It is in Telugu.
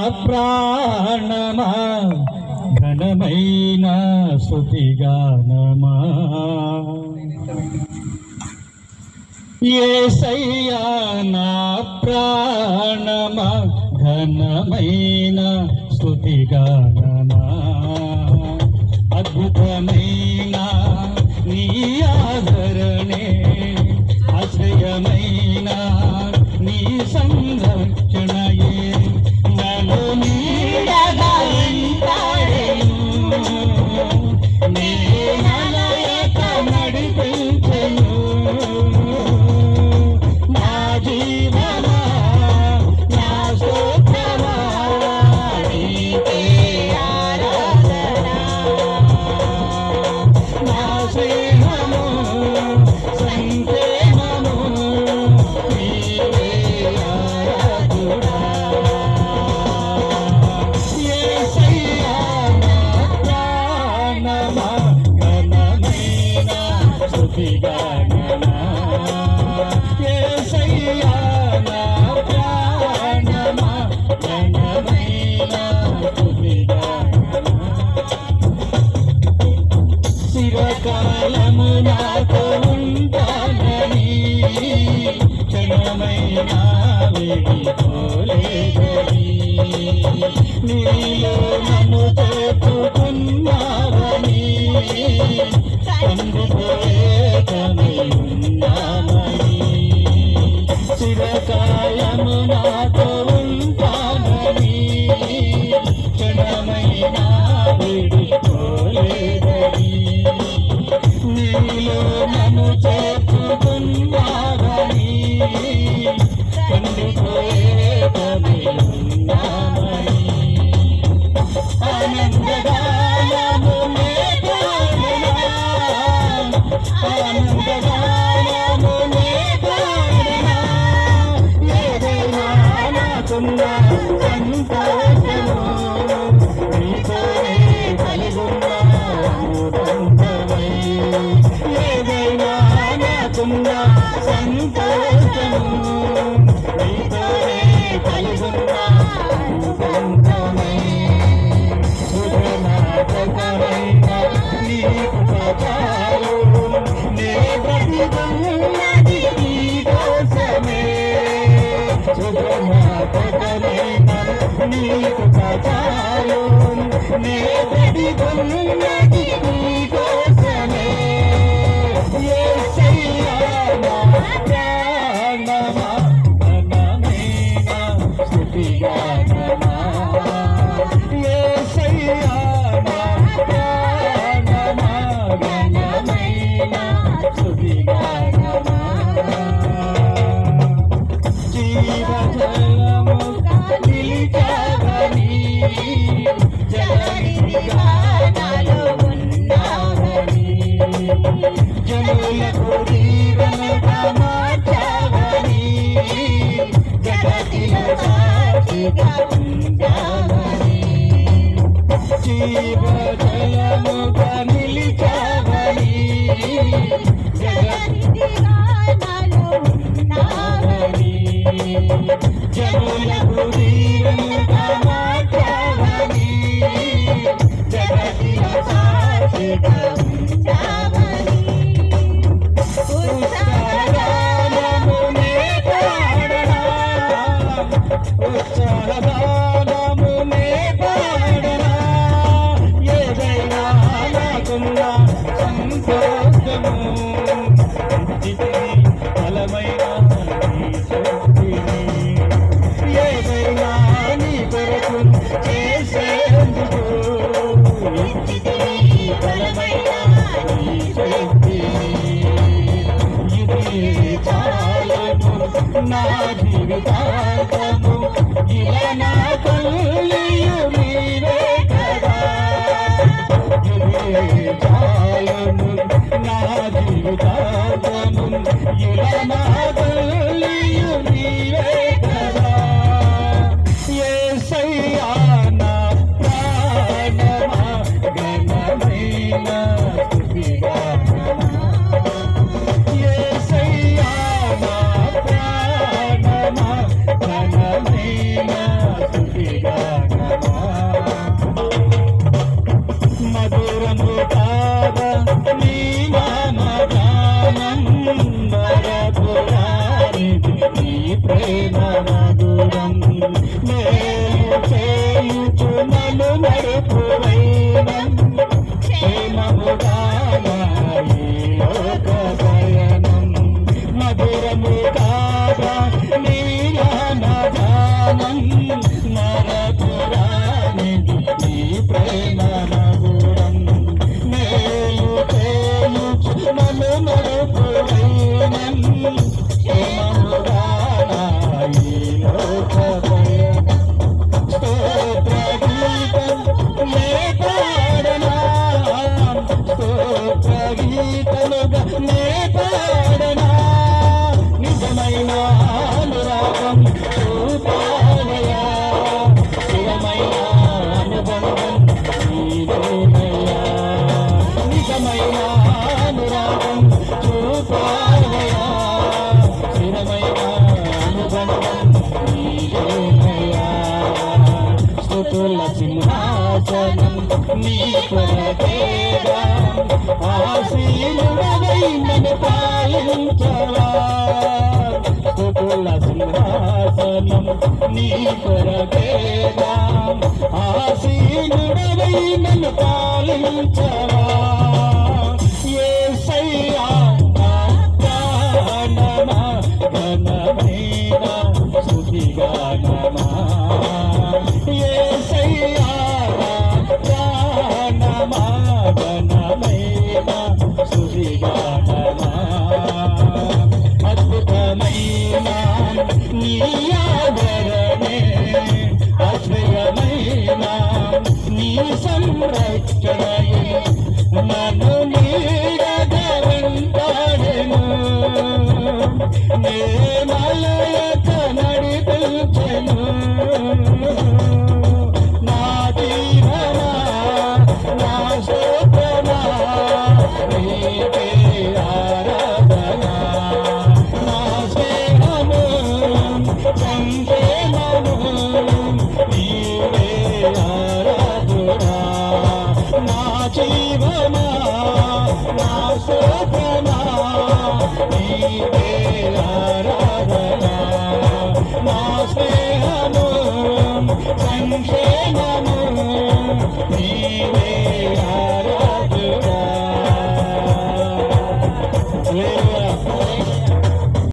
ప్రాణమా ఘనమైన శృతిగానమా. ఏసయ్యా నా ప్రాణమా ఘనమైన శృతిగానమా. అద్భుతమైన నీ ఆదరణే అక్షయమైన నీ సంరక్షణ. me. கண்டா கண்டா నీకు చచాలో నే పడిగొన్నది నీకోసమే ఏ శయ్యా నా ప్రాణమా మనమేనా స్థుతిగా జీవజయముగా నిలిచావని. జగతిగానలు ఉన్నావని. జనులకు 一二三 మాధురంగి స్థుతుల సింహాసనం నీ కొరకేరా ఆశీనుడవైనను పాలించవా స్థుతుల సింహాసనం నీ కొరకేరా ఆశీనుడవైనను పాలించవా 你呀。నా స్నేహము సంక్షేమ